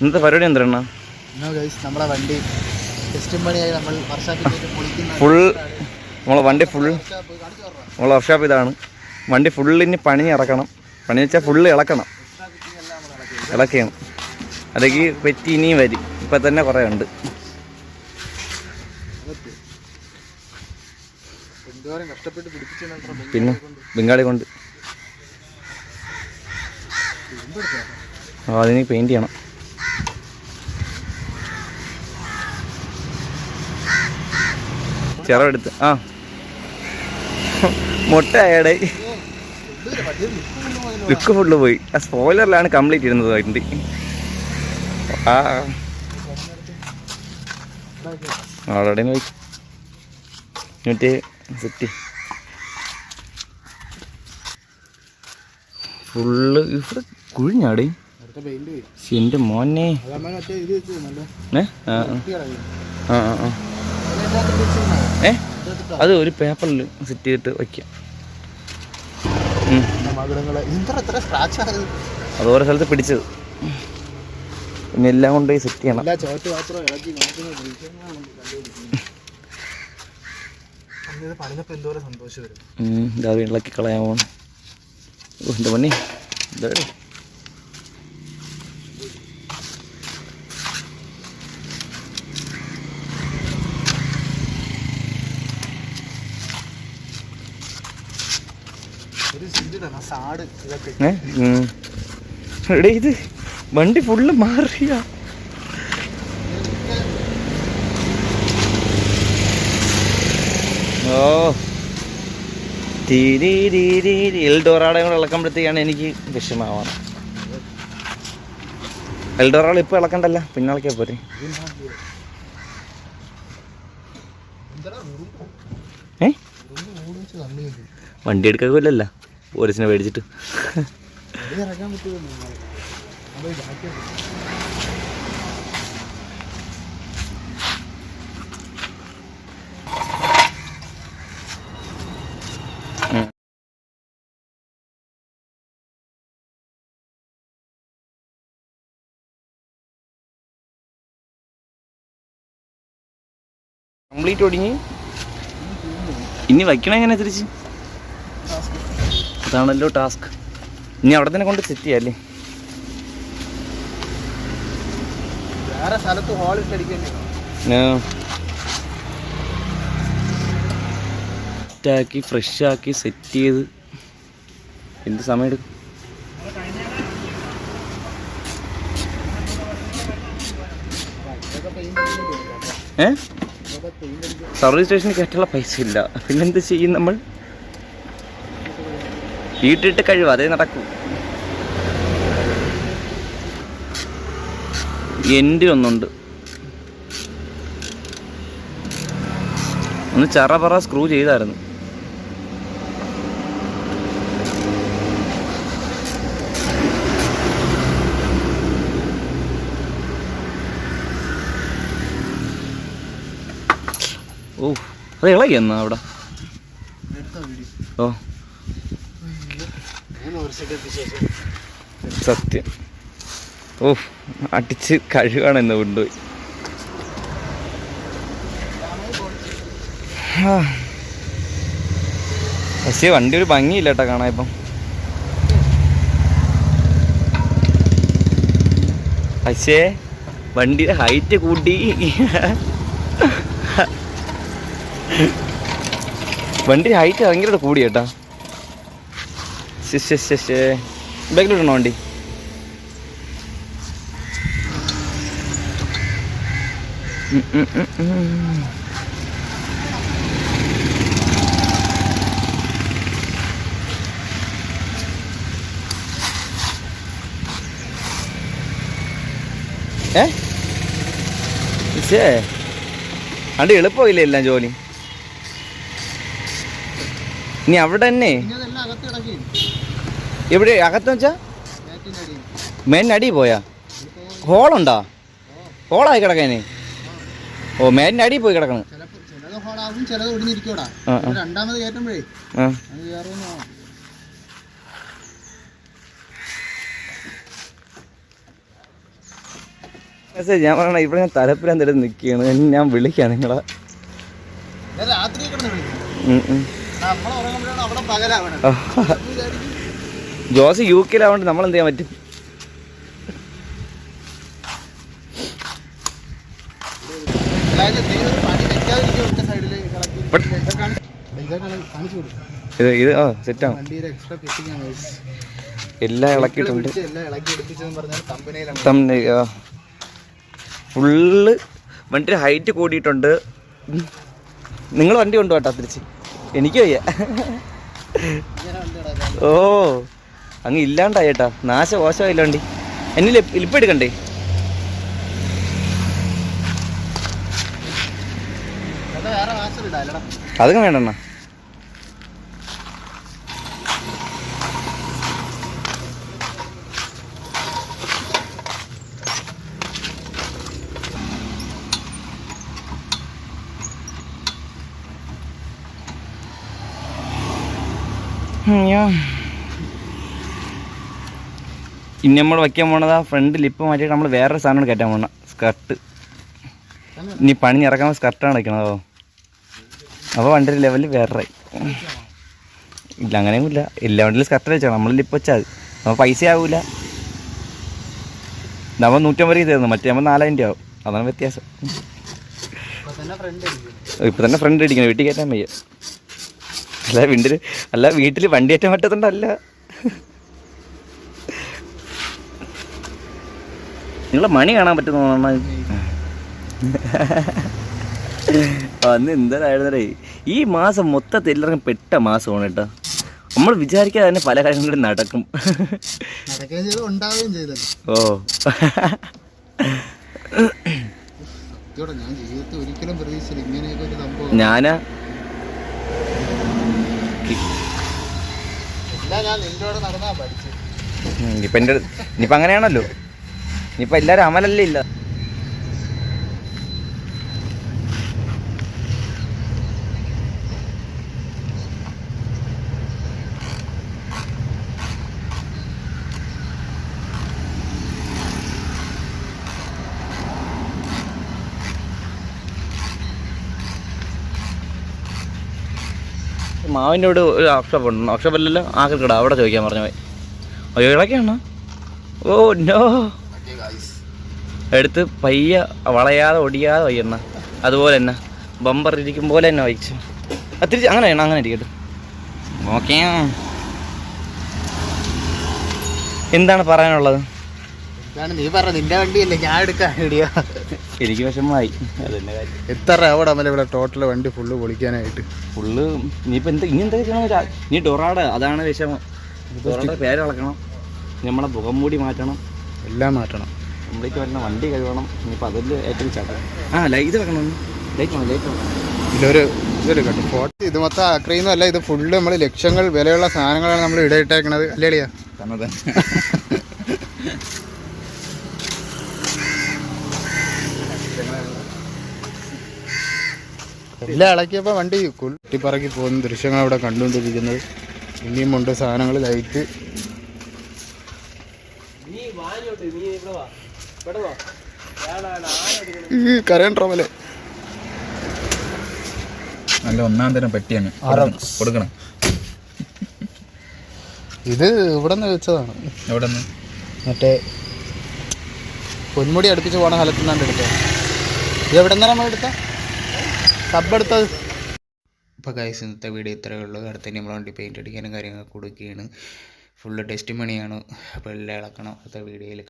ഇന്നത്തെ പരിപാടി എന്താണ് നമ്മളെ വണ്ടി. പണിയായി നമ്മൾ ഫുൾ നമ്മളെ വണ്ടി ഫുൾ നമ്മളെ വർക്ക്ഷോപ്പ് ഇതാണ്. വണ്ടി ഫുള്ളിന് പണി ഇറക്കണം. പണി വെച്ചാൽ ഫുള്ള് ഇളക്കണം. ഇളക്കണം അല്ലെങ്കിൽ പെറ്റി ഇനിയും വരും. ഇപ്പം തന്നെ കുറേ ഉണ്ട്. പിന്നെ ബംഗാളി കൊണ്ട്. അതിന് പെയിന്റ് ചെയ്യണം. ചിറവെടുത്ത് ആ. മുട്ട മുട്ടയാടെ ലുക്ക് ഫുള്ള് പോയി. ആ സ്പോയിലറിലാണ് കംപ്ലീറ്റ് ഇരുന്നത് വണ്ടി ആ. അവിടെ പോയി. മറ്റേ സെറ്റ്. ഫുള്ള് ഇവിടെ കുഴിഞ്ഞാടി. എന്റെ മോനെ. ആ ആ. ആ ആ ആ അതിനകത്ത് പിടിച്ചിരുന്നോ? ഏ? അത് ഒരു പേപ്പറിൽ സെറ്റ് ചെയ്തിട്ട് വയ്ക്കാം. ഉം. പിന്നെ മകുടങ്ങൾ എത്ര സ്ക്രാച്ച് അത് ഓരോ സ്ഥലത്ത് പിടിച്ചത്. പിന്നെ എല്ലാം കൊണ്ട് സെറ്റ് ചെയ്യണം. പാത്രം ഇളക്കി നോക്കുന്ന ദൃശ്യങ്ങളാണ് നമ്മൾ കണ്ടുപിടിക്കുന്നത് അന്ന് ഇത് പറഞ്ഞപ്പോൾ എന്തോരം സന്തോഷം വരും ഉം, ഇതാ ഇളക്കി കളയാൻ പോകണം ഓ എന്റെ പണി ഇതാ ഒരു സിന്ധിടാണ് സാട് ഇതൊക്കെ ഏ ഉം. എടേ ഇത് വണ്ടി ഫുള്ള് മാറിയ. ഓ. എൽഡോറാടെ കൂടെ ഇളക്കുമ്പോഴത്തേക്കാണ് എനിക്ക് വിഷമാവാണ് എൽഡോറാൾ ഇപ്പൊ ഇളക്കണ്ടല്ല പിന്നെ ഇളക്കിയാ പോരെ. ഏ? വണ്ടി എടുക്കില്ലല്ല പോലീസിനെ മേടിച്ചിട്ട് കംപ്ലീറ്റ് ഒടിഞ്ഞ്. ഇനി വയ്ക്കണം എങ്ങനെ തിരിച്ച്? അതാണല്ലോ ടാസ്ക്. ഇനി അവിടെ തന്നെ കൊണ്ട് സെറ്റ് ചെയ്യാല്ലേ? വേറെ സ്ഥലത്ത് ഹോളിട്ട് ഫ്രഷ് ആക്കി സെറ്റ് ചെയ്ത്. എന്ത് സമയം എടുക്കും? ഏ? സർവീസ് സ്റ്റേഷനിൽ കയറ്റുള്ള പൈസ ഇല്ല പിന്നെന്ത് ചെയ്യും നമ്മൾ? വീട്ടിട്ട് കഴിവ് അതേ നടക്കൂ. എന്റെ ഒന്നുണ്ട്. ഒന്ന് ചറ പറ സ്ക്രൂ ചെയ്തായിരുന്നു. ഓ അത് ഇളകി എന്നാ അവിടെ ഓ. സത്യം. ഓ അടിച്ച് കഴിവാണ് എന്ന് കൊണ്ടുപോയി. പക്ഷേ വണ്ടി ഒരു ഭംഗിയില്ല കേട്ടോ കാണാൻ ഇപ്പം പക്ഷേ വണ്ടിയുടെ ഹൈറ്റ് കൂട്ടി. വണ്ടി ഹൈറ്റ് ഭയങ്കര കൂടി കേട്ടാ ശേ ബാക്കിലിടണോ വണ്ടി. ഏ? അണ്ട് എളുപ്പമില്ല എല്ലാം ജോലി? ഇനി അവിടെ തന്നെ. എവിടെ? അകത്ത് വെച്ചാ? മേനടി പോയാ? ഹോളുണ്ടോ? ഹോളായി കിടക്കാന് ഓ മേനടി അടി പോയി കിടക്കണ. മെസ്സേജ് ഞാൻ പറയണ ഇവിടെ ഞാൻ തലപ്പിലാൻ തരം നിൽക്കുകയാണ്. ഞാൻ വിളിക്കാം നിങ്ങളെ. രാത്രി ജോസ് യു കെയിലാവണ്ട് നമ്മൾ എന്ത് ചെയ്യാൻ പറ്റും? ഇത് ഇത് ആ സെറ്റാണ്. എല്ലാം ഇളക്കിയിട്ടുണ്ട്. ഫുള്ള് വണ്ടി ഹൈറ്റ് കൂടിയിട്ടുണ്ട്. നിങ്ങൾ വണ്ടി കൊണ്ടുപോട്ടാ തിരിച്ച്. എനിക്ക് വയ്യ ഓ. അങ്ങ് ഇല്ലാണ്ടായേട്ടാ. നാശ മോശമായില്ലാണ്ടി. എന്നിൽ ഇപ്പം എടുക്കണ്ടേ? അതാ വേണ്ടണ്ണ Yeah. അതൊക്കെ ഇനി നമ്മൾ വയ്ക്കാൻ പോണത് ആ ഫ്രണ്ട് ലിപ്പ് മാറ്റിയിട്ട് നമ്മൾ വേറൊരു സാധനം കയറ്റാൻ പോണ. സ്കർട്ട് ഇനി പണി ഇറക്കാൻ സ്കർട്ടാണ് വയ്ക്കണതോ അപ്പോൾ വണ്ടി ലെവലിൽ വേറെ ഇല്ല അങ്ങനെയും ഇല്ല എല്ലാ വണ്ടിയിലും സ്കർട്ട് വെച്ചാൽ നമ്മൾ ലിപ്പ് വെച്ചാൽ അപ്പോൾ പൈസ ആവില്ല നമ്മൾ നൂറ്റമ്പത് രൂപ തരുന്നു. മറ്റേ നമ്മൾ നാലായിരം രൂപ ആവും. അതാണ് വ്യത്യാസം. ഇപ്പം തന്നെ ഫ്രണ്ട് അടിക്കണം വീട്ടിൽ കയറ്റാൻ വയ്യ. അല്ല വീട്ടിൽ അല്ല വീട്ടിൽ വണ്ടി കയറ്റാൻ പറ്റത്തുണ്ടല്ല. നിങ്ങളെ മണി കാണാൻ പറ്റുന്ന അന്ന് എന്തായിരുന്നേ ഈ മാസം മൊത്തത്തിൽ എല്ലാവർക്കും പെട്ട മാസമാണ് കേട്ടോ. നമ്മൾ വിചാരിക്കാതെ തന്നെ പല കാര്യങ്ങളും നടക്കും. ഓ. സത്യോടെ ഞാൻ ജീവിതത്തിൽ ഒരിക്കലും പ്രതീക്ഷിച്ചില്ല ഇങ്ങനെയൊക്കെ സംഭവം. ഞാനാ? ഇപ്പൊ എന്റെ ഇനിയിപ്പങ്ങനെയാണല്ലോ ഇനിയിപ്പം അങ്ങനെയാണല്ലോ. ഇനിയിപ്പം എല്ലാവരും അമലല്ലേ ഇല്ല. മാവിന്റെ അവിടെ ഒരു വർക്ക്ഷോപ്പ് ഉണ്ട് വർക്ക്ഷോപ്പ് അല്ലല്ലോ ആക്കൽക്കട അവിടെ ചോദിക്കാൻ പറഞ്ഞു പോയി അയ്യോ ഇളക്കാണ് ഓ നോ. എടുത്ത് പയ്യ വളയാതെ ഒടിയാതെ വയ്യണ്ണ. അതുപോലെ തന്നെ ബമ്പർ ഇരിക്കും പോലെ തന്നെ വഹിച്ചു അത്തിരി തിരിച്ച് അങ്ങനെ വേണം അങ്ങനെ ഇരിക്കട്ടെ. ഓക്കെ എന്താണ് പറയാനുള്ളത്? നീ പറഞ്ഞ നിന്റെ വണ്ടിയല്ലേ? ഞാൻ എടുക്കാൻ എനിക്ക് വിഷമമായി. അതെന്നെ കാര്യം. എത്ര അവിടെ അമ്മ ഇവിടെ ടോട്ടൽ വണ്ടി ഫുള്ള് പൊളിക്കാനായിട്ട്. ഫുള്ള് ഇനിയിപ്പോ എന്താ ഇനി എന്തൊക്കെ ചെയ്യണം വെച്ചാൽ ഇനി ഡൊറാഡ് അതാണ് വിഷമം. ഡൊറാടെ പേര് കളക്കണം നമ്മളെ മുഖം മൂടി മാറ്റണം. എല്ലാം മാറ്റണം. കംപ്ലീറ്റ് വരുന്ന വണ്ടി കഴുകണം. ഇനിയിപ്പോൾ അതിന്റെ ഏറ്റവും ചട്ടം ആ ലൈറ്റ് വെക്കണം. ലൈറ്റ് വേണം ലൈറ്റ് വേണം. ഇതിലൊരു ഇതൊരു കേട്ടോ ഫോട്ടോ ഇത് മൊത്തം ആക്രയൊന്നും അല്ല ഇത് ഫുള്ള് നമ്മൾ ലക്ഷങ്ങൾ വിലയുള്ള സാധനങ്ങളാണ് നമ്മൾ ഇടയിട്ടേക്കണത് അല്ലേടിയാ തന്നത്. എല്ലാം ഇളക്കിയപ്പോൾ വണ്ടി കുട്ടിപ്പറക്കി പോകുന്ന ദൃശ്യങ്ങൾ അവിടെ കണ്ടുകൊണ്ടിരിക്കുന്നത്. ഇനിയും ഉണ്ട് സാധനങ്ങൾ ലൈറ്റ് ഈ കരണ്ടോമല്ലേ നല്ല ഒന്നാം തരം പെട്ടിയാണ്. ആറാം. കൊടുക്കണം ഇത് ഇവിടെ നിന്ന് വെച്ചതാണ്. എവിടെ നിന്ന് മറ്റേ പൊന്മുടി അടുപ്പിച്ച് പോണ സ്ഥലത്ത് നിന്നാണ് എടുത്തത്. ഇത് എവിടെ നിന്നാണ് നമ്മൾ എടുത്ത സബ് എടുത്തത്. ഇപ്പൊ ഗൈസ് ഇന്നത്തെ വീഡിയോ ഇത്രയേ ഉള്ളൂ. അടുത്ത നമ്മൾ വണ്ടി പെയിന്റ് അടിക്കാനും കാര്യങ്ങളൊക്കെ കൊടുക്കുകയാണ്. ഫുള്ള് ടെസ്റ്റ് മണിയാണ് അപ്പോൾ എല്ലാം ഇളക്കണം. അടുത്ത വീഡിയോയിൽ